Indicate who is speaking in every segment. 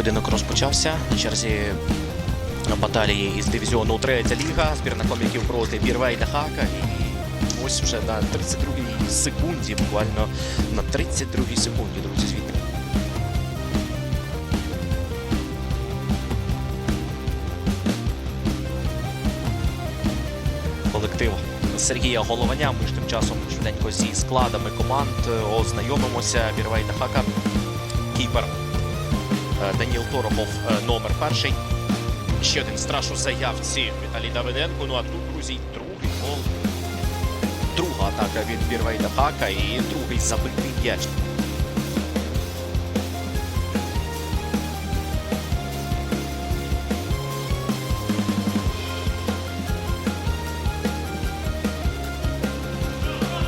Speaker 1: Поєдинок розпочався на черзі баталії із дивізіону третя ліга. Збірна коміків проти Бірвейда Хака. І ось вже на 32-й секунді, буквально на 32-й секунді, друзі, звідти. Колектив Сергія Голованя. Ми ж тим часом швиденько зі складами команд е, ознайомимося. Бірвейда Хака, кіпер Даніл Торопов е, номер перший. Ще один страж у заявці Віталій Давиденко. Ну а тут, друзі, другий гол. Друга атака від Бірвейда Хака і другий забитий м'яч.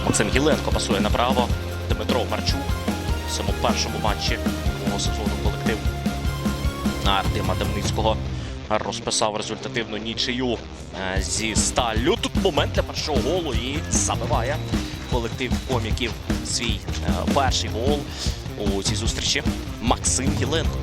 Speaker 1: Максим Єленко пасує направо. Дмитро Марчук в цьому першому матчі нового сезону колектив Артема Демницького розписав результативну нічию е, зі сталлю. Тут момент для першого голу і забиває колектив коміків свій е, перший гол у цій зустрічі. Максим Єленко.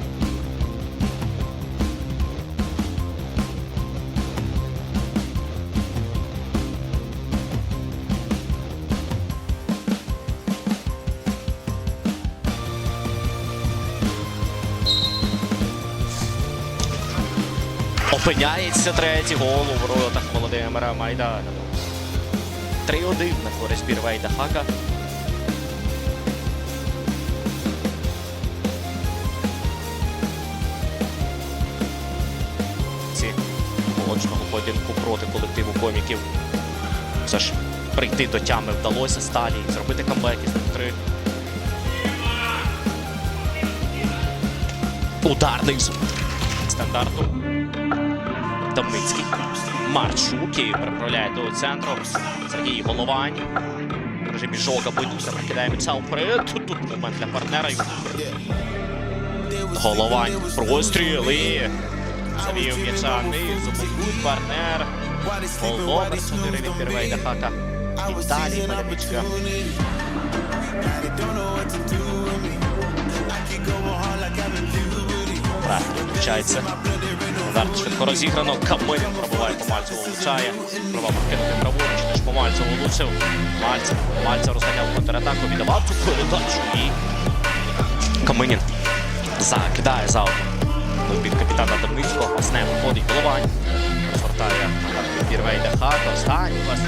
Speaker 1: Опиняється третій гол у воротах Володимира Майдана. 3-1 на користь Бірвейда Хака. Ці молочного поєдинку проти колективу коміків. Все ж прийти до тями вдалося сталі зробити камбек із 3. Ударний стандарту. Домницький. Марчук і переправляє до центру. Сергій Головань. В режимі жога боюся, прикидає м'яча вперед. Тут, момент для партнера. Головань. Простріл і завів м'яча низу. Партнер. Гол номер 4 від Первейда Хака. Віталій Маляничка. Правильно включається. Удар швидко розіграно. Камилін пробиває по Мальцеву, влучає. Пробував покинути праворуч, теж по Мальцеву влучив. Мальцев, Мальцев розганяв контратаку, віддавав цю передачу і Каминін закидає за від капітана Домницького. Пасне виходить головань. Розгортає Бірвейда Хата. Останній пас.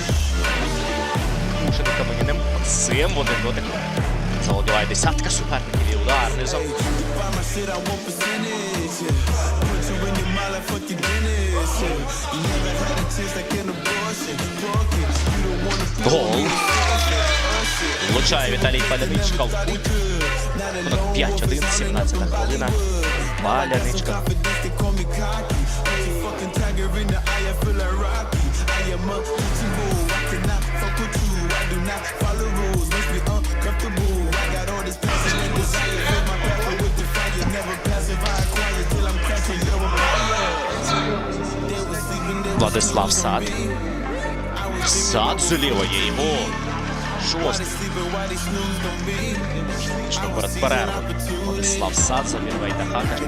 Speaker 1: Пушений Каминіним. Максим в один дотик. Заводіває десятка суперників і удар низом. Гол. Влучає Віталій Паляничка в кут. Рахунок 5-1, 17 хвилина. Паляничка. Владислав Сад. Сад з лівої його. Шостий. Фактично перед перервою. Владислав Сад за Вірвейда Хака.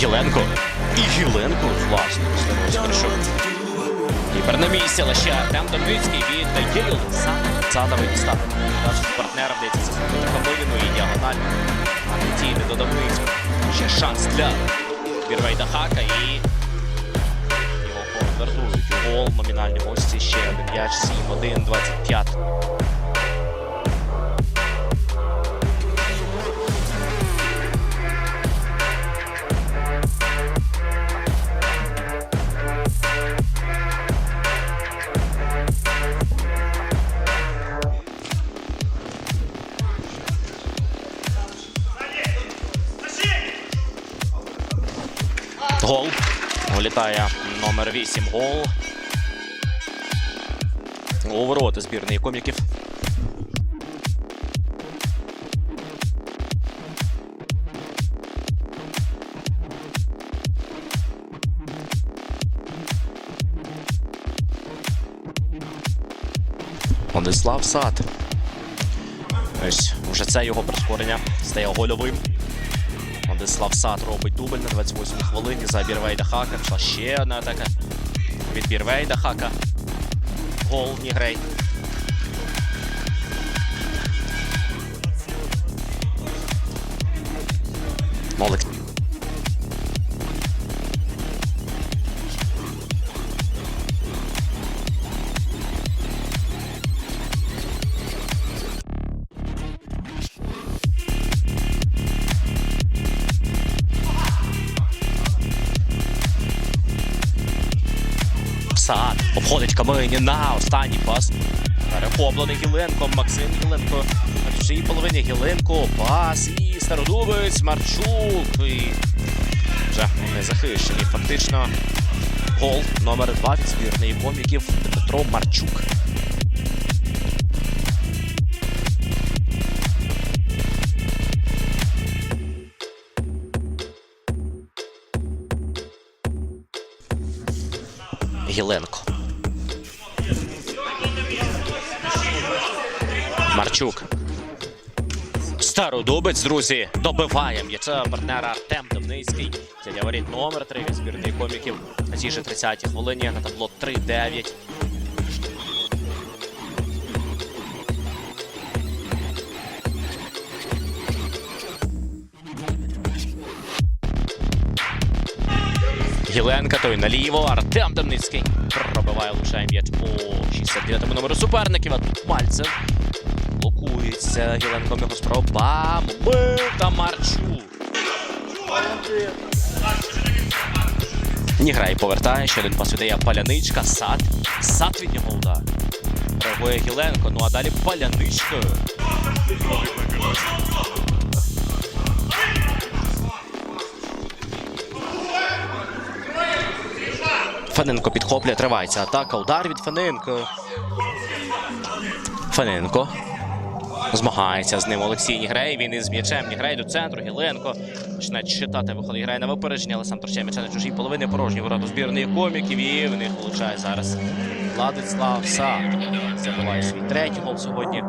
Speaker 1: Єленко. І Єленко, власне, розіграшу. Кіпер на місці, лише Артем Домницький віддає Олександр Цадовий дістав. Бачить партнера вдається заходити Камиліну і діагональ. Антиційний до Домницького. Ще шанс для Бірвейда Хака і його у гол. Номінальні гості ще один м'яч 7-1, 25. Гол. Влітає номер 8 гол. У ворота збірної коміків. Владислав Сад. Ось вже це його прискорення стає гольовим. Владислав Сад робить дубль на 28 хвилині. Забір Вейда Хака. Пішла ще одна атака. Відбір Вейда. Гол Нігрей. Обходить Каменіна. Останній пас. Перехоплений Гіленко. Максим Гіленко. На чужій половині Гіленко. Пас і Стародубець. Марчук. І вже не захищені. Фактично. Гол номер 2 від збірної коміків Дмитро Марчук. Гіленко. Марчук. Стародубець, друзі, добиває м'яча партнера Артем Давницький. Це говорить номер 3 від збірної коміків. На цій же 30-й хвилині на табло 3-9. Єленка, той наліво. Артем Демницький пробиває влучає м'яч по 69-му номеру суперників. А тут Мальцев блокується. Єленко його спроба. Бив та Марчук. Ніграй повертає, ще один пас віддає Паляничка. Сад. Сад від нього удар. Реагує Гіленко, ну а далі Паляничка. Фаненко підхоплює, тривається атака. Удар від Фаненко. Фаненко. Змагається з ним Олексій Нігрей. Він із м'ячем Нігрей до центру. Гіленко починає читати. Виходить грає на випередження, але сам торчає м'яча на чужій половині порожні ворота збірної коміків. І в них влучає зараз Владислав Сад. Забиває свій третій гол сьогодні.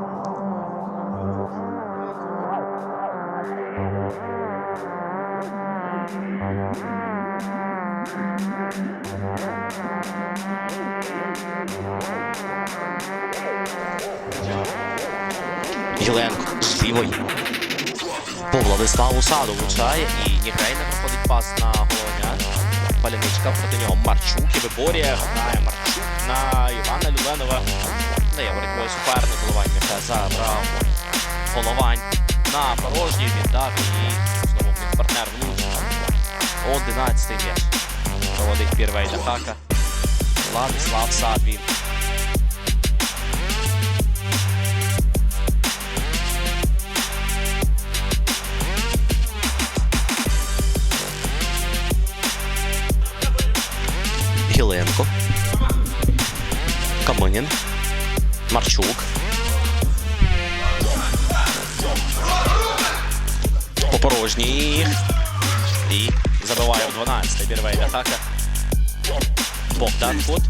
Speaker 1: Єленко з лівої. По Владиславу Саду влучає і Нігрей не проходить пас на головня. Паляничка проти нього Марчук і виборює. Грає Марчук на Івана Люленова. Дає боротьбою суперник. Головань м'яча забрав. Головань на порожній віддав і знову в партнер влучив. Одинадцятий м'яч. Проводить Пірвей Дахака. Владислав Сад він. Марчук. По порожній. І забиває в 12. Бірвей атака. Богдан Кут.